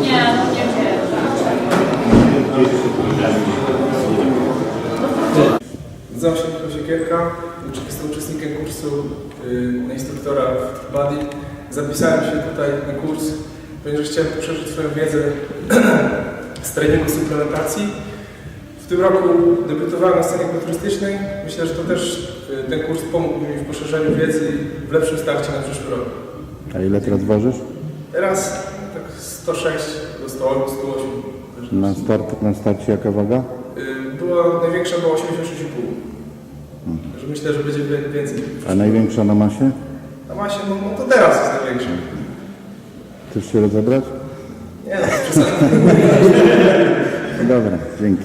Nie, no nie. Nazywam się Michał Siekierka, jestem uczestnikiem kursu y, na instruktora w Body. Zapisałem się tutaj na kurs, ponieważ chciałem poszerzyć swoją wiedzę z treningu suplementacji. W tym roku debiutowałem na scenie kulturystycznej. Myślę, że to też y, ten kurs pomógł mi w poszerzeniu wiedzy i w lepszym starcie na przyszły rok. A ile teraz ważysz? Teraz 106 do 108, 108. Na, start, na starcie jaka waga? Y, Była największa była 86,5. Także myślę, że będzie wie- więcej. A największa na masie? A masie, no, no to teraz jest największa. Chcesz się rozebrać? Nie no. Dobra, dzięki.